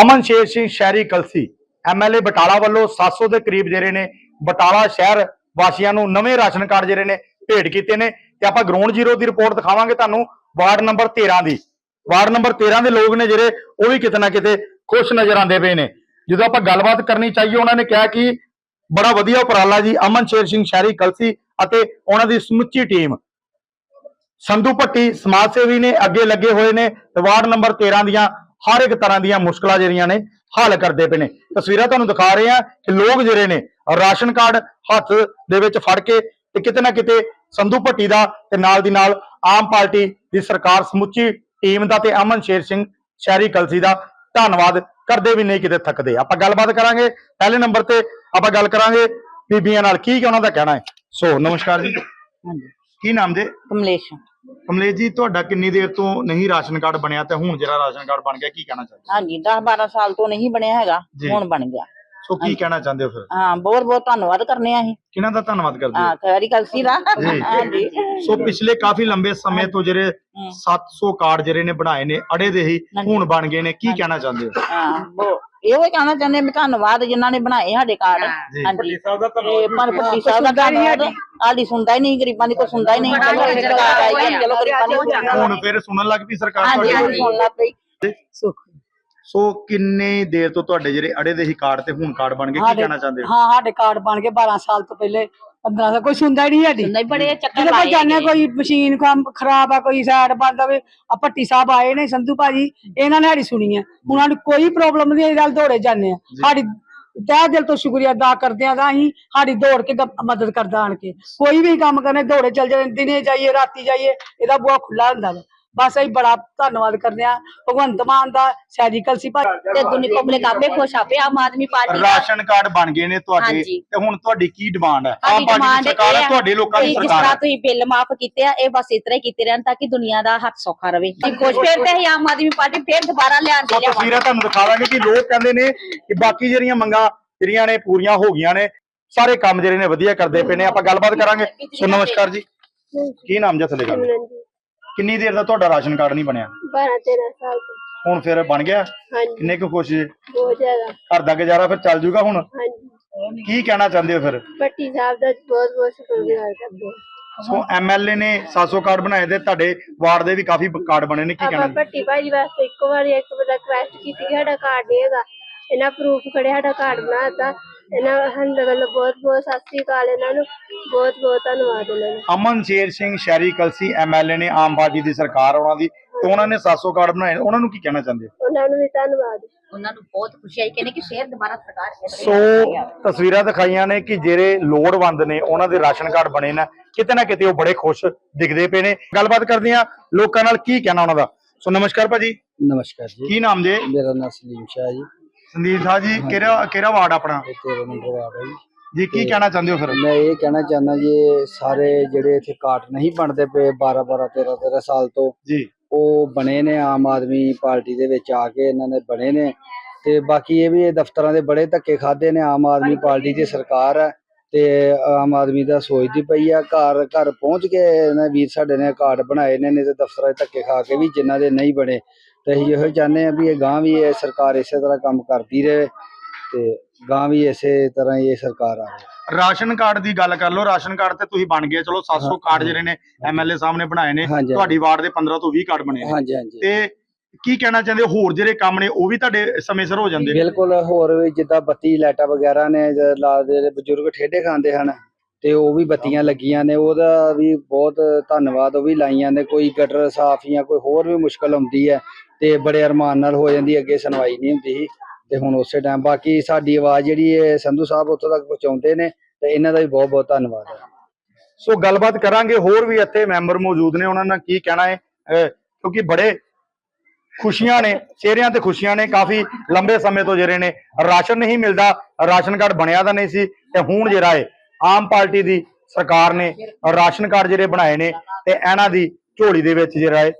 ਅਮਨ ਸ਼ੇਰ ਸਿੰਘ ਸ਼ਹਿਰੀ ਕਲਸੀ ਐਮਐਲਏ ਬਟਾਲਾ ਵੱਲੋਂ 700 ਦੇ ਕਰੀਬ ਜਿਹੜੇ ਨੇ ਬਟਾਲਾ ਸ਼ਹਿਰ ਵਾਸੀਆਂ ਨੂੰ ਨਵੇਂ ਰਾਸ਼ਨ ਕਾਰਡ ਜਿਹੜੇ ਨੇ ਭੇਟ ਕੀਤੇ ਨੇ ਤੇ ਆਪਾਂ ਗਰਾਊਂਡ ਜ਼ੀਰੋ ਦੀ ਰਿਪੋਰਟ ਦਿਖਾਵਾਂਗੇ ਤੁਹਾਨੂੰ ਵਾਰਡ ਨੰਬਰ 13 ਦੀ। ਵਾਰਡ ਨੰਬਰ 13 ਦੇ ਲੋਕ ਨੇ ਜਿਹੜੇ, ਉਹ ਵੀ ਕਿਤੇ ਨਾ ਕਿਤੇ ਖੁਸ਼ ਨਜ਼ਰ ਆਉਂਦੇ ਪਏ ਨੇ। ਜਦੋਂ ਆਪਾਂ ਗੱਲਬਾਤ ਕਰਨੀ ਚਾਹੀਏ, ਉਹਨਾਂ ਨੇ ਕਿਹਾ ਕਿ ਬੜਾ ਵਧੀਆ ਉਪਰਾਲਾ ਜੀ, ਅਮਨ ਸ਼ੇਰ ਸਿੰਘ ਸ਼ਹਿਰੀ ਕਲਸੀ ਅਤੇ ਉਹਨਾਂ ਦੀ ਸਮੁੱਚੀ ਟੀਮ। ਸੰਧੂ ਭੱਟੀ ਸਮਾਜ ਸੇਵੀ ਨੇ ਅੱਗੇ ਲੱਗੇ ਹੋਏ ਨੇ ਤੇ ਵਾਰਡ ਨੰਬਰ 13 ਦੀਆਂ ਹਰ ਇੱਕ ਤਰ੍ਹਾਂ ਦੀਆਂ ਮੁਸ਼ਕਲਾਂ ਜਿਹੜੀਆਂ ਨੇ ਹੱਲ ਕਰਦੇ ਪਏ ਨੇ। ਤਸਵੀਰਾਂ ਤੁਹਾਨੂੰ ਦਿਖਾ ਰਹੇ ਆ ਕਿ ਲੋਕ ਜਿਹੜੇ ਨੇ ਰਾਸ਼ਨ ਕਾਰਡ ਹੱਥ ਦੇ ਵਿੱਚ ਫੜ ਕੇ ਤੇ ਕਿਤੇ ਨਾ ਕਿਤੇ ਸੰਧੂ ਭੱਟੀ ਦਾ ਤੇ ਨਾਲ ਦੀ ਨਾਲ ਆਮ ਪਾਰਟੀ ਦੀ ਸਰਕਾਰ ਸਮੁੱਚੀ ਟੀਮ ਦਾ ਤੇ ਅਮਨ ਸ਼ੇਰ ਸਿੰਘ ਸ਼ਹਿਰੀ ਕਲਸੀ ਦਾ ਧੰਨਵਾਦ ਕਰਦੇ ਵੀ ਨਹੀਂ ਕਿਤੇ ਥੱਕਦੇ। ਆਪਾਂ ਗੱਲਬਾਤ ਕਰਾਂਗੇ ਪਹਿਲੇ ਨੰਬਰ ਤੇ ਆਪਾਂ ਗੱਲ ਕਰਾਂਗੇ ਬੀਬੀਆਂ ਨਾਲ। ਕੀ ਕਿ ਉਹਨਾਂ ਦਾ ਕਹਿਣਾ ਹੈ? ਸੋ ਨਮਸਕਾਰ ਜੀ। ਹਾਂਜੀ। ਕੀ ਨਾਮ ਜੇ? ਕਮਲੇਸ਼। ਕਮਲੇਸ਼ ਜੀ ਤੁਹਾਡਾ ਕਿੰਨੀ ਦੇਰ ਤੋਂ ਨਹੀਂ ਰਾਸ਼ਨ ਕਾਰਡ ਬਣਿਆ ਤੇ ਹੁਣ ਜਿਹੜਾ ਰਾਸ਼ਨ ਕਾਰਡ ਬਣ ਗਿਆ ਕੀ ਕਹਿਣਾ ਚਾਹੁੰਦੇ ਹਾਂਜੀ 10 12 ਸਾਲ ਤੋਂ ਨਹੀਂ ਬਣਿਆ ਹੈਗਾ ਜੀ। ਹੁਣ ਬਣ ਗਿਆ। ਸੋ ਕੀ ਕਹਿਣਾ ਚਾਹੁੰਦੇ ਹੋ ਫਿਰ? ਹਾਂ ਬਹੁਤ ਬਹੁਤ ਧੰਨਵਾਦ ਕਰਨੇ ਆ ਅਸੀਂ। ਕਿਹਨਾਂ ਦਾ ਧੰਨਵਾਦ ਕਰਦੇ ਹਾਂ? ਹੋ ਖੈਰੀ ਕਲਸੀ ਦਾ। ਜੀ। ਹਾਂਜੀ। ਸੋ ਪਿਛਲੇ ਕਾਫੀ ਲੰਬੇ ਸਮੇਂ ਤੋਂ ਜਿਹੜੇ ਹਮ। 700 ਕਾਰਡ ਜਿਹੜੇ ਨੇ ਬਣਾਏ ਨੇ ਅੜੇ ਦੇ ਹੀ। ਹੁਣ ਬਣ ਗਏ ਨੇ ਕੀ ਕਹਿਣਾ ਚਾਹੁੰਦੇ ਹੋ? ਹਾਂ ਬਹੁਤ ਇਹੋ ਹੀ ਕਹਿਣਾ ਚਾਹੁੰਦੇ ਵੀ ਧੰਨਵਾਦ ਜਿਨ੍ਹਾਂ ਨੇ ਬਣਾਏ ਸਾਡੇ ਕਾਰਡ। ਜੀ। ਹਾਂਜੀ। ਸਾਹਿਬ ਦਾ ਤੇ ਪਰ ਭੱਟੀ ਸਾਹਿਬ ਦਾ ਧੰਨਵਾਦ। ਆਲੀ ਸੁਣਦਾ ਹੀ ਨਹੀਂ ਗਰੀਬਾਂ ਦੀ ਕੋਈ ਸੁਣਦਾ ਹੀ ਨਹੀਂ। ਸਰਕਾਰ ਆਈ ਹੈ, ਚਲੋ ਗਰੀਬਾਂ ਦੀ ਹੁਣ ਫਿਰ ਸੁਣਨ ਲੱਗ ਪਈ ਸਰਕਾਰ ਹਾਂਜੀ ਹਾਂਜੀ ਸੁਣ ਲੱਗ ਪਈ। ਸੋ ਕਿੰਨੇ ਦੇਰ ਤੋਂ ਤੁਹਾਡੇ ਜਿਹੜੇ ਅੜੇ ਦੇ ਹੀ ਕਾਰਡ ਤੇ ਹੁਣ ਕਾਰਡ ਬਣ ਗਏ? ਕੀ ਕਹਿਣਾ ਚਾਹੁੰਦੇ ਹੋ? ਹਾਂ ਸਾਡੇ ਕਾਰਡ ਬਣ ਕੇ 12 ਸਾਲ ਤੋਂ ਪਹਿਲੇ। 15 ਸਾਲ ਕੋਈ ਸੁਣਦਾ ਹੀ ਨਹੀਂ ਸਾਡੀ। ਨਹੀਂ ਬੜੇ ਚੱਕਰ ਜਦੋਂ ਲਾਏ ਜਾਣੇ। ਕੋਈ ਮਸ਼ੀਨ ਕੰਮ ਖਰਾਬ ਆ ਕੋਈ ਸਾਈਡ ਬੰਦ ਹੋਵੇ ਆ ਭੱਟੀ ਸਾਹਿਬ ਆਏ ਨੇ ਸੰਧੂ ਭਾਜੀ ਇਹਨਾਂ ਨੇ ਸਾਡੀ ਸੁਣੀ ਆ। ਉਹਨਾਂ ਨੂੰ ਕੋਈ ਪ੍ਰੋਬਲਮ ਨਹੀਂ ਨਾਲ ਦੌੜੇ ਜਾਂਦੇ ਆ ਸਾਡੀ ਤਹਿ ਦਿਲ ਤੋਂ ਸ਼ੁਕਰੀਆ ਅਦਾ ਕਰਦੇ ਆ ਤਾਂ ਅਸੀਂ ਸਾਡੀ ਦੌੜ ਕੇ ਗ- ਮਦਦ ਕਰਦਾ ਆਣ ਕੇ। ਕੋਈ ਵੀ ਕੰਮ ਕਰਨੇ ਦੌੜੇ ਚੱਲ ਜਾਂਦੇ ਦਿਨੇ ਜਾਈਏ ਰਾਤੀ ਜਾਈਏ ਇਹਦਾ ਬੂਹਾ ਖੁੱਲਾ ਹੁੰਦਾ ਵਾ। ਬਸ ਅਸੀਂ ਬੜਾ ਧੰਨਵਾਦ ਕਰਦੇ ਆ ਭਗਵੰਤ ਮਾਨ ਦਾ ਸੈਰੀਕਲ ਸੀ ਭਾਜੀ ਤੇ ਦੁਨੀ ਪਬਲਿਕ ਆਪੇ ਖੁਸ਼ ਆਪੇ ਆਮ ਆਦਮੀ ਪਾਰਟੀ ਦਾ। ਰਾਸ਼ਨ ਕਾਰਡ ਬਣ ਗਏ ਨੇ ਤੁਹਾਡੇ ਹਾਂਜੀ। ਤੇ ਹੁਣ ਤੁਹਾਡੀ ਕੀ ਡਿਮਾਂਡ ਹੈ? ਸਾਡੀ ਆਮ ਪਾਰਟੀ demand ਦੀ ਸਰਕਾਰ ਇਹ ਹੈ ਆ ਤੁਹਾਡੇ ਲੋਕਾਂ ਦੀ ਕਿ ਜਿਸ ਸਰਕਾਰ ਤਰ੍ਹਾਂ ਹੈ ਤੁਸੀਂ ਬਿੱਲ ਮਾਫ ਕੀਤੇ ਆ ਇਹ ਬਸ ਇਸ ਤਰ੍ਹਾਂ ਹੀ ਕੀਤੇ ਰਹਿਣ ਤਾਂ ਕਿ ਦੁਨੀਆ ਦਾ ਹੱਥ ਸੌਖਾ ਰਵੇ। ਤੇ ਖੁਸ਼ ਫਿਰ ਤੇ ਅਸੀਂ ਆਮ ਆਦਮੀ ਪਾਰਟੀ ਫਿਰ ਦੁਬਾਰਾ ਲਿਆਂਦੇ ਸੋ ਲਿਆਵਾਂਗੇ ਤਸਵੀਰਾਂ ਤੁਹਾਨੂੰ ਦਿਖਾਵਾਂਗੇ ਕਿ ਲੋਕ ਕਹਿੰਦੇ ਨੇ ਕਿ ਬਾਕੀ ਜਿਹੜੀਆਂ ਮੰਗਾਂ ਜਿਹੜੀਆਂ ਨੇ ਪੂਰੀਆਂ ਹੋ ਗਈਆਂ ਨੇ ਸਾਰੇ ਕੰਮ ਜਿਹੜੇ ਨੇ ਵਧੀਆ ਕਰਦੇ ਪਏ ਨੇ। ਆਪਾਂ ਗੱਲਬਾਤ ਕਰਾਂਗੇ। ਸੋ ਨਮਸਕਾਰ ਜੀ। ਕੀ ਨਾਮ ਜੀ ਤੁਹਾਡੇ ਗੱਲ ਕਿੰਨੀ ਦੇਰ ਦਾ ਤੁਹਾਡਾ ਰਾਸ਼ਨ ਕਾਰਡ ਨਹੀਂ ਬਣਿਆ? 12 13 ਸਾਲ ਤੋਂ। ਹੁਣ ਫਿਰ ਬਣ ਗਿਆ? ਹਾਂਜੀ। ਕਿੰਨੇ ਕੁ ਖੁਸ਼ ਜੀ? ਬਹੁਤ ਜ਼ਿਆਦਾ। ਘਰ ਦਾ ਗੁਜ਼ਾਰਾ ਫਿਰ ਚੱਲ ਜੂਗਾ ਹੁਣ? ਹਾਂਜੀ। ਕੀ ਕਹਿਣਾ ਚਾਹੁੰਦੇ ਹੋ ਫਿਰ? ਭੱਟੀ ਸਾਹਿਬ ਦਾ ਬਹੁਤ ਬਹੁਤ ਸ਼ੁਕਰਗੁਜ਼ਾਰ ਕਰਦੇ ਹਾਂ। ਸੋ ਐਮਐਲਏ ਨੇ 700 ਕਾਰਡ ਬਣਾਏ ਤੇ ਤੁਹਾਡੇ ਵਾਰਡ ਦੇ ਵੀ ਕਾਫੀ ਕਾਰਡ ਬਣੇ ਨੇ ਕੀ ਆਪਾਂ ਕਹਿਣਾ? ਭੱਟੀ ਭਾਜੀ ਵਾਸਤੇ ਇੱਕ ਵਾਰੀ ਇੱਕ ਵਾਰ ਰਿਕਵੈਸਟ ਕੀਤੀ ਕਿ ਸਾਡਾ ਕਾਰਡ ਨਹੀਂ ਹੈਗਾ। ਇਹਨਾਂ ਪ੍ਰੂਫ ਖੜੇ ਸਾਡਾ ਕਾਰਡ ਬਣਾਤਾ ਇਹਨਾਂ ਹੰਦ ਵੱਲੋਂ ਬਹੁਤ ਬਹੁਤ ਸਤਿ ਸ੍ਰੀ ਅਕਾਲ ਇਹਨਾਂ ਨੂੰ। ਬਹੁਤ ਬਹੁਤ ਧੰਨਵਾਦ ਇਹਨਾਂ ਨੂੰ। ਅਮਨ ਸ਼ੇਰ ਸਿੰਘ ਸ਼ਹਿਰੀ ਕਲਸੀ ਐਮਐਲਏ ਨੇ ਆਮ ਪਾਰਟੀ ਦੀ ਸਰਕਾਰ ਉਹਨਾਂ ਦੀ ਤੇ ਉਹਨਾਂ ਨੇ 700 ਕਾਰਡ ਬਣਾਏ ਉਹਨਾਂ ਨੂੰ ਕੀ ਕਹਿਣਾ ਚਾਹੁੰਦੇ ਹੋ? ਉਹਨਾਂ ਨੂੰ ਵੀ ਧੰਨਵਾਦ। ਉਹਨਾਂ ਨੂੰ ਬਹੁਤ ਖੁਸ਼ੀ ਆਈ। ਕਹਿੰਦੇ ਕਿ ਫੇਰ ਦੁਬਾਰਾ ਸਰਕਾਰ ਸੋ ਤਸਵੀਰਾਂ ਦਿਖਾਈਆਂ ਨੇ ਕਿ ਜਿਹੜੇ ਲੋੜਵੰਦ ਨੇ ਉਹਨਾਂ ਦੇ ਰਾਸ਼ਨ ਕਾਰਡ ਬਣੇ ਨੇ। ਕਿਤੇ ਨਾ ਕਿਤੇ ਉਹ ਬੜੇ ਖੁਸ਼ ਦਿਖਦੇ ਪਏ ਨੇ। ਗੱਲਬਾਤ ਕਰਦੇ ਆ ਲੋਕਾਂ ਨਾਲ ਕੀ ਕਹਿਣਾ ਉਹਨਾਂ ਦਾ। ਸੋ ਨਮਸਕਾਰ ਭਾਜੀ। ਨਮਸਕਾਰ ਜੀ। ਕੀ ਨਾਮ ਜੇ? ਮੇਰਾ ਨਾਮ ਸਲੀਮ ਸ਼ਾਹ ਜੀ। ਸੰਦੀਪ ਸਾਹਿਬ ਜੀ ਕਿਹੜਾ ਕਿਹੜਾ ਵਾਰਡ ਆਪਣਾ? ਨੰਬਰ ਜੀ। ਜੀ ਕੀ ਕਹਿਣਾ ਚਾਹੁੰਦੇ ਹੋ ਫਿਰ? ਮੈਂ ਇਹ ਕਹਿਣਾ ਚਾਹੁੰਦਾ ਜੀ ਸਾਰੇ ਜਿਹੜੇ ਇੱਥੇ ਕਾਰਡ ਨਹੀਂ ਬਣਦੇ ਪਏ 12 12 13 13 ਸਾਲ ਤੋਂ ਜੀ। ਉਹ ਬਣੇ ਨੇ ਆਮ ਆਦਮੀ ਪਾਰਟੀ ਦੇ ਵਿੱਚ ਆ ਕੇ ਇਹਨਾਂ ਨੇ ਬਣੇ ਨੇ। ਤੇ ਬਾਕੀ ਇਹ ਵੀ ਇਹ ਦਫ਼ਤਰਾਂ ਦੇ ਬੜੇ ਧੱਕੇ ਖਾਦੇ ਨੇ ਆਮ ਆਦਮੀ ਪਾਰਟੀ ਦੀ ਸਰਕਾਰ ਹੈ ਤੇ ਆਮ ਆਦਮੀ ਦਾ ਸੋਚਦੀ ਪਈ ਆ ਘਰ ਘਰ ਪਹੁੰਚ ਕੇ ਇਹਨਾਂ ਵੀਰ ਸਾਡੇ ਨੇ ਕਾਰਡ ਬਣਾਏ ਨੇ ਨਹੀਂ ਤੇ ਦਫ਼ਤਰਾਂ 'ਚ ਧੱਕੇ ਖਾ ਕੇ ਵੀ ਜਿਨ੍ਹਾਂ ਦੇ ਨਹੀਂ ਬਣੇ। ਤੇ ਅਸੀਂ ਇਹੋ ਚਾਹੁੰਦੇ ਆ ਵੀ ਇਹ ਗਾਂ ਵੀ ਇਹ ਸਰਕਾਰ ਇਸੇ ਤਰ੍ਹਾਂ ਕੰਮ ਕਰਦੀ ਰਹੇ ਤੇ ਗਾਂ ਵੀ ਇਸੇ ਤਰ੍ਹਾਂ ਇਹ ਸਰਕਾਰ ਆਵੇ। ਰਾਸ਼ਨ ਕਾਰਡ ਦੀ ਗੱਲ ਕਰ ਲਓ ਰਾਸ਼ਨ ਕਾਰਡ ਤੇ ਤੁਸੀਂ ਬਣ ਗਏ। ਚਲੋ 700 ਕਾਰਡ ਜਿਹੜੇ ਨੇ ਐਮਐਲਏ ਸਾਹਿਬ ਨੇ ਬਣਾਏ ਨੇ। ਹਾਂਜੀ। ਤੁਹਾਡੀ ਵਾਰਡ ਦੇ 15 ਤੋਂ 20 ਕਾਰਡ ਬਣੇ ਨੇ। ਹਾਂਜੀ ਹਾਂਜੀ। ਤੇ ਕੀ ਕਹਿਣਾ ਚਾਹੁੰਦੇ ਹੋ? ਹੋਰ ਜਿਹੜੇ ਕੰਮ ਨੇ ਉਹ ਵੀ ਤੁਹਾਡੇ ਸਮੇਂ ਸਿਰ ਹੋ ਜਾਂਦੇ ਨੇ? ਬਿਲਕੁਲ ਹੋਰ ਵੀ ਜਿੱਦਾਂ ਬੱਤੀ ਲਾਈਟਾਂ ਵਗੈਰਾ ਨੇ ਜ- ਲਾ ਦੇ ਬਜ਼ੁਰਗ ਠੇਡੇ ਖਾਂਦੇ ਹਨ ਤੇ ਉਹ ਵੀ ਬੱਤੀਆਂ ਲੱਗੀਆਂ ਨੇ। ਉਹਦਾ ਵੀ ਬਹੁਤ ਧੰਨਵਾਦ ਉਹ ਵੀ ਲਾਈਆਂ ਨੇ। ਕੋਈ ਗਟਰ ਸਾਫ਼ ਜਾਂ ਕੋਈ ਹੋਰ ਵੀ ਮੁਸ਼ਕਲ ਆਉਂਦੀ ਹੈ ਤੇ ਬੜੇ ਅਰਮਾਨ ਨਾਲ ਹੋ ਜਾਂਦੀ, ਅੱਗੇ ਸੁਣਵਾਈ ਨਹੀਂ ਹੁੰਦੀ ਸੀ। ਤੇ ਹੁਣ ਉਸੇ ਟਾਈਮ ਬਾਕੀ ਸਾਡੀ ਆਵਾਜ਼ ਜਿਹੜੀ ਹੈ ਸੰਧੂ ਸਾਹਿਬ ਉੱਥੋਂ ਤੱਕ ਪਹੁੰਚਾਉਂਦੇ ਨੇ ਤੇ ਇਹਨਾਂ ਦਾ ਵੀ ਬਹੁਤ ਬਹੁਤ ਧੰਨਵਾਦ ਹੈ। ਸੋ ਗੱਲਬਾਤ ਕਰਾਂਗੇ, ਹੋਰ ਵੀ ਇੱਥੇ ਮੈਂਬਰ ਮੌਜੂਦ ਨੇ, ਉਹਨਾਂ ਨਾਲ ਕੀ ਕਹਿਣਾ ਹੈ ਕਿਉਂਕਿ ਬੜੇ ਖੁਸ਼ੀਆਂ ਨੇ, ਚਿਹਰਿਆਂ ਤੇ ਖੁਸ਼ੀਆਂ ਨੇ, ਕਾਫੀ ਲੰਬੇ ਸਮੇਂ ਤੋਂ ਜਿਹੜੇ ਨੇ, ਰਾਸ਼ਨ ਨਹੀਂ ਮਿਲਦਾ, ਰਾਸ਼ਨ ਕਾਰਡ ਬਣਿਆ ਤਾਂ ਨਹੀਂ ਸੀ, ਤੇ ਹੁਣ ਜਿਹੜਾ ਹੈ ਆਮ ਪਾਰਟੀ ਦੀ ਸਰਕਾਰ ਨੇ ਰਾਸ਼ਨ ਕਾਰਡ ਜਿਹੜੇ ਬਣਾਏ ਨੇ, ਤੇ ਇਹਨਾਂ ਦੀ ਝੋਲੀ ਦੇ ਵਿੱਚ ਜਿਹੜਾ ਹੈ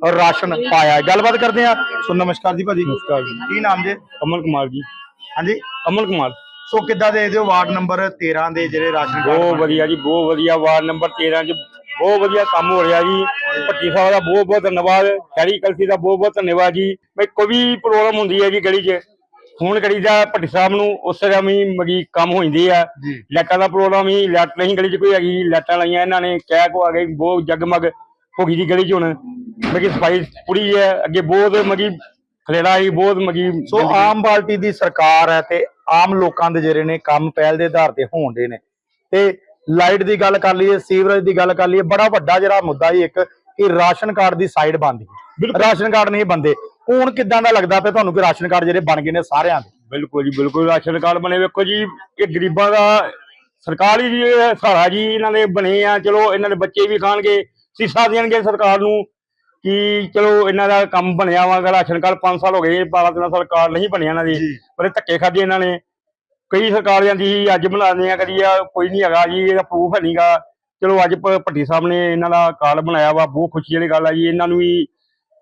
ਰਾਸ਼ਨ ਪਾਇਆ ਹੈ। ਗੱਲਬਾਤ ਕਰਦੇ ਆ ਸੋ ਨਮਸਕਾਰ ਜੀ ਭਾਜੀ। ਨਮਸਕਾਰ ਜੀ। ਕੀ ਨਾਮ ਜੇ? ਕਮਲ ਕੁਮਾਰ ਜੀ। ਹਾਂਜੀ? ਕਮਲ ਕੁਮਾਰ। ਸੋ ਕਿੱਦਾਂ ਦੇ ਦਿਓ ਵਾਰਡ ਨੰਬਰ 13 ਦੇ ਜਿਹੜੇ ਰਾਸ਼ਨ ਬਹੁਤ? ਵਧੀਆ ਜੀ ਬਹੁਤ ਵਧੀਆ ਵਾਰਡ ਨੰਬਰ 13 ਚ ਬਹੁਤ ਵਧੀਆ ਕੰਮ ਹੋ ਰਿਹਾ ਜੀ। ਭੱਟੀ ਸਾਹਿਬ ਦਾ ਬਹੁਤ ਬਹੁਤ ਧੰਨਵਾਦ। ਸ਼ਹਿਰੀ ਕਲਸੀ ਦਾ ਬਹੁਤ ਬਹੁਤ ਧੰਨਵਾਦ ਜੀ। ਮੈਂ ਕੋਈ ਵੀ ਪ੍ਰੋਬਲਮ ਹੁੰਦੀ ਹੈ ਜੀ ਗਲੀ 'ਚ ਫੋਨ ਕਰੀਦਾ ਭੱਟੀ ਸਾਹਿਬ ਨੂੰ ਉਸ ਤਰ੍ਹਾਂ ਵੀ ਮਗੀ ਕੰਮ ਹੋ ਜਾਂਦੀ ਆ। ਲਾਈਟਾਂ ਦਾ ਪ੍ਰੋਬਲਮ ਹੀ ਲਾਈਟ ਨਹੀਂ ਗਲੀ 'ਚ ਕੋਈ ਹੈਗੀ ਲਾਈਟਾਂ ਲਾਈਆਂ ਇਹਨਾਂ ਨੇ ਕਹਿ ਕੋ ਆ ਗਈ ਬਹੁਤ ਜਗਮਗ। ਹੋ ਗਈ ਜੀ ਗਲੀ 'ਚ ਹੁਣ। ਮਗੀ ਸਫ਼ਾਈ ਪੂਰੀ ਹੈ ਅੱਗੇ ਬਹੁਤ ਮਗੀ ਖਲੇੜਾ ਹੀ ਬਹੁਤ ਮਗੀ ਸੋ ਆਮ ਪਾਰਟੀ ਦੀ ਸਰਕਾਰ ਹੈ ਤੇ ਆਮ ਲੋਕਾਂ ਦੇ ਜਿਹੜੇ ਨੇ ਕੰਮ ਪਹਿਲ ਦੇ ਆਧਾਰ ਤੇ ਹੋਣ ਦੇ ਨੇ। ਤੇ ਲਾਈਟ ਦੀ ਗੱਲ ਕਰ ਲਈਏ ਸੀਵਰੇਜ ਦੀ ਗੱਲ ਕਰ ਲਈਏ ਬੜਾ ਵੱਡਾ ਜਿਹੜਾ ਮੁੱਦਾ ਹੀ ਇੱਕ ਕਿ ਰਾਸ਼ਨ ਕਾਰਡ ਦੀ ਸਾਈਡ ਬੰਦ ਰਾਸ਼ਨ ਕਾਰਡ ਨਹੀਂ ਬੰਦੇ। ਹੁਣ ਕਿੱਦਾਂ ਦਾ ਲੱਗਦਾ ਪਿਆ ਤੁਹਾਨੂੰ ਕਿ ਰਾਸ਼ਨ ਕਾਰਡ ਜਿਹੜੇ ਬਣ ਗਏ ਨੇ ਸਾਰਿਆਂ ਦੇ? ਬਿਲਕੁਲ ਜੀ ਬਿਲਕੁਲ ਰਾਸ਼ਨ ਕਾਰਡ ਬਣੇ। ਵੇਖੋ ਜੀ ਇਹ ਗਰੀਬਾਂ ਦਾ ਸਰਕਾਰੀ ਜੀ ਸਹਾਰਾ ਜੀ ਇਹਨਾਂ ਦੇ ਬਣੇ ਆ। ਚਲੋ ਇਹਨਾਂ ਦੇ ਬੱਚੇ ਵੀ ਖਾਣਗੇ। ਸੀਸਾ ਦੇਣਗੇ ਸਰਕਾਰ ਨੂੰ ਕਿ ਚਲੋ ਇਹਨਾਂ ਦਾ ਕੰਮ ਬਣਿਆ ਵਾ ਰਾਸ਼ਨ ਕਾਰਡ 5 ਸਾਲ ਹੋ ਗਏ 12 13 ਸਾਲ ਕਾਰਡ ਨਹੀਂ ਬਣਿਆ ਇਹਨਾਂ ਦੀ ਪਰ ਇਹ ਧੱਕੇ ਖਾਦੇ ਇਹਨਾਂ ਨੇ। ਕਈ ਸਰਕਾਰ ਜਾਂਦੀ ਸੀ ਅੱਜ ਬਣਾਉਂਦੇ ਆ ਕਦੀ ਆ ਕੋਈ ਨਹੀਂ ਹੈਗਾ ਜੀ ਇਹਦਾ ਪ੍ਰੂਫ ਹੈ ਨਹੀਂਗਾ ਚਲੋ ਅੱਜ ਭੱਟੀ ਸਾਹਿਬ ਨੇ ਇਹਨਾਂ ਦਾ ਕਾਰਡ ਬਣਾਇਆ ਵਾ ਬਹੁਤ ਖੁਸ਼ੀ ਵਾਲੀ ਗੱਲ ਆ ਜੀ ਇਹਨਾਂ ਨੂੰ ਵੀ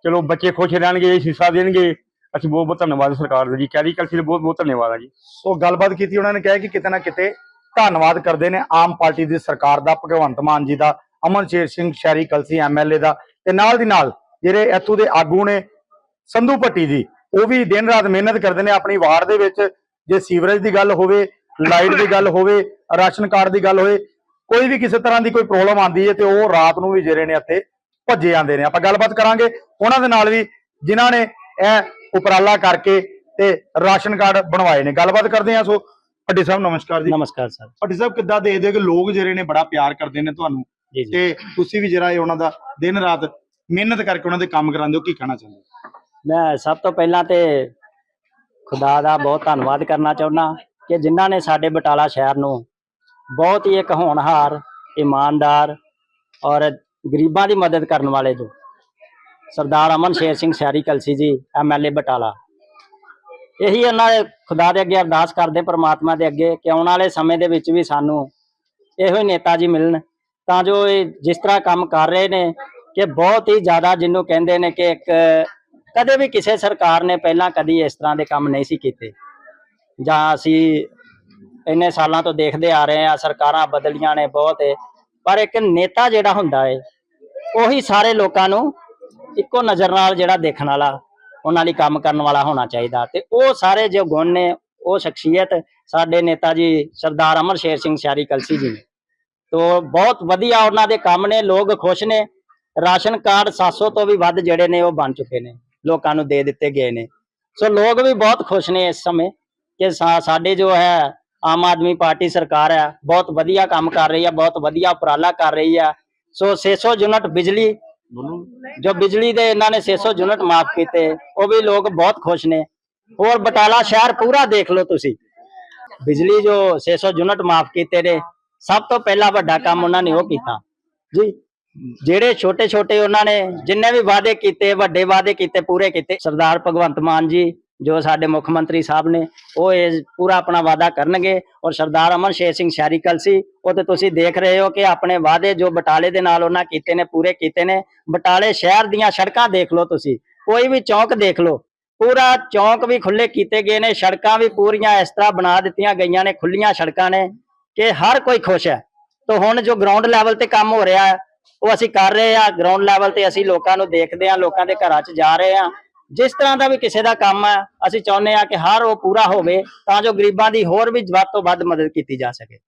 ਚਲੋ ਬੱਚੇ ਖੁਸ਼ ਰਹਿਣਗੇ ਸੀਸਾ ਦੇਣਗੇ। ਅਸੀਂ ਬਹੁਤ ਬਹੁਤ ਧੰਨਵਾਦ ਸਰਕਾਰ ਦਾ ਜੀ ਕੈਰੀ ਕਲਸੀ ਦਾ ਬਹੁਤ ਬਹੁਤ ਧੰਨਵਾਦ ਆ ਜੀ। ਸੋ ਗੱਲਬਾਤ ਕੀਤੀ ਉਹਨਾਂ ਨੇ ਕਿਹਾ ਕਿ ਕਿਤੇ ਨਾ ਕਿਤੇ ਧੰਨਵਾਦ ਕਰਦੇ ਨੇ ਆਮ ਪਾਰਟੀ ਦੀ ਸਰਕਾਰ ਦਾ ਭਗਵੰਤ ਮਾਨ ਜੀ ਦਾ। ਅਮਨ ਸ਼ੇਰ ਸਿੰਘ ਸ਼ਹਿਰੀ ਕਲਸੀ ਐਮਐਲਏ ਦਾ ਤੇ ਨਾਲ ਦੀ ਨਾਲ ਜਿਹੜੇ ਇੱਥੋਂ ਦੇ ਆਗੂ ਨੇ ਸੰਧੂ ਭੱਟੀ ਜੀ ਉਹ ਵੀ ਦਿਨ ਰਾਤ ਮਿਹਨਤ ਕਰਦੇ ਨੇ ਆਪਣੀ ਵਾਰਡ ਦੇ ਵਿੱਚ ਜੇ ਸੀਵਰੇਜ ਦੀ ਗੱਲ ਹੋਵੇ ਲਾਈਟ ਦੀ ਗੱਲ ਹੋਵੇ ਰਾਸ਼ਨ ਕਾਰਡ ਦੀ ਗੱਲ ਹੋਵੇ ਕੋਈ ਵੀ ਕਿਸੇ ਤਰ੍ਹਾਂ ਦੀ ਕੋਈ ਪ੍ਰੋਬਲਮ ਆਂਦੀ ਹੈ ਤੇ ਉਹ ਰਾਤ ਨੂੰ ਵੀ ਜਿਹੜੇ ਨੇ ਇੱਥੇ ਭੱਜੇ ਜਾਂਦੇ ਨੇ। ਆਪਾਂ ਗੱਲਬਾਤ ਕਰਾਂਗੇ ਉਹਨਾਂ ਦੇ ਨਾਲ ਵੀ ਜਿਨ੍ਹਾਂ ਨੇ ਇਹ ਉਪਰਾਲਾ ਕਰਕੇ ਤੇ ਰਾਸ਼ਨ ਕਾਰਡ ਬਣਵਾਏ ਨੇ। ਗੱਲਬਾਤ ਕਰਦੇ ਹਾਂ ਸੋ। ਭੱਟੀ ਸਾਹਿਬ ਨਮਸਕਾਰ ਜੀ। ਨਮਸਕਾਰ ਸਰ। ਭੱਟੀ ਸਾਹਿਬ ਕਿੱਦਾਂ ਦੇਖਦੇ ਹੋ ਕਿ ਲੋਕ ਜਿਹੜੇ ਨੇ ਬੜਾ ਪਿਆਰ ਕਰਦੇ ਨੇ ਤੁਹਾਨੂੰ? ਤੇ ਤੁਸੀਂ ਵੀ ਜਿਹੜਾ ਇਹ ਉਹਨਾਂ ਦਾ ਦਿਨ ਰਾਤ ਮਿਹਨਤ ਕਰਕੇ ਉਹਨਾਂ ਦੇ ਕੰਮ ਕਰਾਉਂਦੇ ਹੋ ਕੀ ਕਹਿਣਾ ਚਾਹੁੰਦੇ ਮੈਂ ਸਭ ਤੋਂ ਪਹਿਲਾਂ ਤੇ ਖੁਦਾ ਦਾ ਬਹੁਤ ਧੰਨਵਾਦ ਕਰਨਾ ਚਾਹੁੰਦਾ ਕਿ ਜਿਨ੍ਹਾਂ ਨੇ ਸਾਡੇ ਬਟਾਲਾ ਸ਼ਹਿਰ ਨੂੰ ਬਹੁਤ ਹੀ ਇੱਕ ਹੋਣਹਾਰ ਇਮਾਨਦਾਰ ਔਰ ਗਰੀਬਾਂ ਦੀ ਮਦਦ ਕਰਨ ਵਾਲੇ ਜੋ ਸਰਦਾਰ ਅਮਨ ਸ਼ੇਰ ਸਿੰਘ ਸ਼ਹਿਰੀ ਕਲਸੀ ਜੀ ਐਮਐਲਏ ਬਟਾਲਾ। ਇਹੀ ਉਹਨਾਂ ਦੇ ਖੁਦਾ ਦੇ ਅੱਗੇ ਅਰਦਾਸ ਕਰਦੇ ਪ੍ਰਮਾਤਮਾ ਦੇ ਅੱਗੇ ਕਿ ਆਉਣ ਵਾਲੇ ਸਮੇਂ ਦੇ ਵਿੱਚ ਵੀ ਸਾਨੂੰ ਇਹੋ ਹੀ ਨੇਤਾ ਜੀ ਮਿਲਣ ਤਾਂ ਜੋ ਇਹ ਜਿਸ ਤਰ੍ਹਾਂ ਕੰਮ ਕਰ ਰਹੇ ਨੇ ਕਿ ਬਹੁਤ ਹੀ ਜ਼ਿਆਦਾ ਜਿਹਨੂੰ ਕਹਿੰਦੇ ਨੇ ਕਿ ਇੱਕ ਕਦੇ ਵੀ ਕਿਸੇ ਸਰਕਾਰ ਨੇ ਪਹਿਲਾਂ ਕਦੀ ਇਸ ਤਰ੍ਹਾਂ ਦੇ ਕੰਮ ਨਹੀਂ ਸੀ ਕੀਤੇ। ਜਾਂ ਅਸੀਂ ਇੰਨੇ ਸਾਲਾਂ ਤੋਂ ਦੇਖਦੇ ਆ ਰਹੇ ਆ ਸਰਕਾਰਾਂ ਬਦਲੀਆਂ ਨੇ ਬਹੁਤ। ਪਰ ਇੱਕ ਨੇਤਾ ਜਿਹੜਾ ਹੁੰਦਾ ਏ, ਉਹੀ ਸਾਰੇ ਲੋਕਾਂ ਨੂੰ ਇੱਕੋ ਨਜ਼ਰ ਨਾਲ ਜਿਹੜਾ ਦੇਖਣ ਵਾਲਾ, ਉਹਨਾਂ ਲਈ ਕੰਮ ਕਰਨ ਵਾਲਾ ਹੋਣਾ ਚਾਹੀਦਾ। ਤੇ ਉਹ ਸਾਰੇ ਜੋ ਗੁਣ ਨੇ, ਉਹ ਸ਼ਖਸੀਅਤ ਸਾਡੇ ਨੇਤਾ ਜੀ ਸਰਦਾਰ ਅਮਰ ਸ਼ੇਰ ਸਿੰਘ ਸ਼ਾਰੀ ਕਲਸੀ ਜੀ ਨੇ। ਤੋ ਬਹੁਤ ਵਧੀਆ ਉਹਨਾਂ ਦੇ ਕੰਮ ਨੇ, ਲੋਕ ਖੁਸ਼ ਨੇ। ਰਾਸ਼ਨ ਕਾਰਡ 700 ਤੋਂ ਵੀ ਵੱਧ ਜਿਹੜੇ ਨੇ ਉਹ ਬਣ ਚੁੱਕੇ ਨੇ, ਲੋਕਾਂ ਨੂੰ ਦੇ ਦਿੱਤੇ ਗਏ ਨੇ। ਸੋ ਲੋਕ ਵੀ ਬਹੁਤ ਖੁਸ਼ ਨੇ ਇਸ ਸਮੇਂ ਕਿ ਸਾਡੇ ਜੋ ਹੈ, ਆਮ ਆਦਮੀ ਪਾਰਟੀ ਸਰਕਾਰ ਹੈ, ਬਹੁਤ ਵਧੀਆ ਕੰਮ ਕਰ ਰਹੀ ਹੈ, ਬਹੁਤ ਵਧੀਆ ਉਪਰਾਲਾ ਕਰ ਰਹੀ ਹੈ। ਸੋ 600 ਯੂਨਿਟ ਬਿਜਲੀ, ਜੋ ਬਿਜਲੀ ਦੇ ਇਹਨਾਂ ਨੇ 600 ਯੂਨਿਟ ਮਾਫ ਕੀਤੇ, ਉਹ ਵੀ ਲੋਕ ਬਹੁਤ ਖੁਸ਼ ਨੇ। ਹੋਰ ਬਟਾਲਾ ਸ਼ਹਿਰ ਪੂਰਾ ਦੇਖ ਲਓ ਤੁਸੀਂ। ਬਿਜਲੀ ਜੋ 600 ਯੂਨਿਟ ਮਾਫ ਕੀਤੇ ਨੇ ਸਭ ਤੋਂ ਪਹਿਲਾ ਵੱਡਾ ਕੰਮ ਉਹਨਾਂ ਨੇ ਉਹ ਕੀਤਾ। ਜੀ, ਜਿਹੜੇ ਛੋਟੇ ਛੋਟੇ ਉਹਨਾਂ ਨੇ, ਜਿੰਨੇ ਵੀ ਵਾਅਦੇ ਕੀਤੇ, ਵੱਡੇ ਵਾਅਦੇ ਕੀਤੇ, ਪੂਰੇ ਕੀਤੇ, ਸਰਦਾਰ ਭਗਵੰਤ ਮਾਨ ਜੀ, ਜੋ ਸਾਡੇ ਮੁੱਖ ਮੰਤਰੀ ਸਾਹਿਬ ਨੇ, ਉਹ ਇਹ ਪੂਰਾ ਆਪਣਾ ਵਾਅਦਾ ਕਰਨਗੇ ਔਰ ਸਰਦਾਰ ਅਮਨ ਸ਼ੇਰ ਸਿੰਘ ਸ਼ਾਰੀ ਕਲਸੀ ਉਹ ਤੇ ਤੁਸੀਂ ਦੇਖ ਰਹੇ ਹੋ ਕਿ ਆਪਣੇ ਵਾਅਦੇ ਜੋ ਬਟਾਲੇ ਦੇ ਨਾਲ ਉਹਨਾਂ ਕੀਤੇ ਨੇ, ਪੂਰੇ ਕੀਤੇ ਨੇ। ਬਟਾਲੇ ਸ਼ਹਿਰ ਦੀਆਂ ਸੜਕਾਂ ਦੇਖ ਲਓ ਤੁਸੀਂ, ਕੋਈ ਵੀ ਚੌਂਕ ਦੇਖ ਲਓ, ਪੂਰਾ ਚੌਂਕ ਵੀ ਖੁੱਲੇ ਕੀਤੇ ਗਏ ਨੇ, ਸੜਕਾਂ ਵੀ ਪੂਰੀਆਂ ਇਸ ਤਰ੍ਹਾਂ ਬਣਾ ਦਿੱਤੀਆਂ ਗਈਆਂ ਨੇ ਖੁੱਲੀਆਂ ਸੜਕਾਂ ਨੇ। ਕਿ ਹਰ ਕੋਈ ਖੁਸ਼ ਹੈ। ਤਾਂ ਹੁਣ ਜੋ ਗਰਾਊਂਡ ਲੈਵਲ ਤੇ ਕੰਮ ਹੋ ਰਿਹਾ ਹੈ ਉਹ ਅਸੀਂ ਕਰ ਰਹੇ ਆ ਗਰਾਊਂਡ ਲੈਵਲ ਤੇ ਅਸੀਂ ਲੋਕਾਂ ਨੂੰ ਦੇਖਦੇ ਆ ਲੋਕਾਂ ਦੇ ਘਰਾਂ 'ਚ ਜਾ ਰਹੇ ਆ ਜਿਸ ਤਰ੍ਹਾਂ ਦਾ ਵੀ ਕਿਸੇ ਦਾ ਕੰਮ ਹੈ ਅਸੀਂ ਚਾਹੁੰਦੇ ਆ ਕਿ ਹਰ ਉਹ ਪੂਰਾ ਹੋਵੇ ਤਾਂ ਜੋ ਗਰੀਬਾਂ ਦੀ ਹੋਰ ਵੀ ਵੱਧ ਤੋਂ ਵੱਧ ਮਦਦ ਕੀਤੀ ਜਾ ਸਕੇ।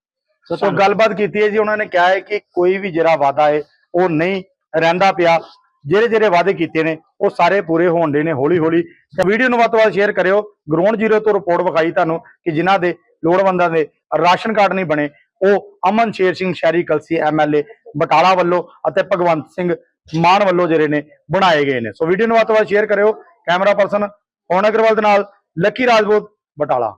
ਸੋ ਸੋ ਗੱਲਬਾਤ ਕੀਤੀ ਹੈ ਜੀ। ਉਹਨਾਂ ਨੇ ਕਿਹਾ ਹੈ ਕਿ ਕੋਈ ਵੀ ਜਿਹੜਾ ਵਾਅਦਾ ਹੈ ਉਹ ਨਹੀਂ ਰਹਿੰਦਾ ਪਿਆ। ਜਿਹੜੇ ਜਿਹੜੇ ਵਾਅਦੇ ਕੀਤੇ ਨੇ ਉਹ ਸਾਰੇ ਪੂਰੇ ਹੋਣ ਦੇ ਨੇ ਹੌਲੀ ਹੌਲੀ ਤਾਂ ਵੀਡੀਓ ਨੂੰ ਵੱਧ ਤੋਂ ਵੱਧ ਸ਼ੇਅਰ ਕਰਿਓ। ਗਰਾਊਂਡ ਜ਼ੀਰੋ ਤੋਂ ਰਿਪੋਰਟ ਵਿਖਾਈ ਤੁਹਾਨੂੰ ਕਿ ਜਿਨ੍ਹਾਂ ਦੇ ਲੋੜਵੰਦਾਂ ਦੇ ਰਾਸ਼ਨ ਕਾਰਡ ਨਹੀਂ ਬਣੇ। ਉਹ ਅਮਨ ਸ਼ੇਰ ਸਿੰਘ ਸ਼ਹਿਰੀ ਕਲਸੀ ਐਮਐਲਏ ਬਟਾਲਾ ਵੱਲੋਂ ਅਤੇ ਭਗਵੰਤ ਸਿੰਘ ਮਾਨ ਵੱਲੋਂ ਜਿਹੜੇ ਨੇ ਬਣਾਏ ਗਏ ਨੇ। ਸੋ ਵੀਡੀਓ ਨੂੰ ਵੱਧ ਤੋਂ ਵੱਧ ਸ਼ੇਅਰ ਕਰਿਓ। ਕੈਮਰਾ ਪਰਸਨ ਪੌਣ ਅਗਰਵਾਲ ਦੇ ਨਾਲ, ਲੱਕੀ ਰਾਜਪੂਤ, ਬਟਾਲਾ।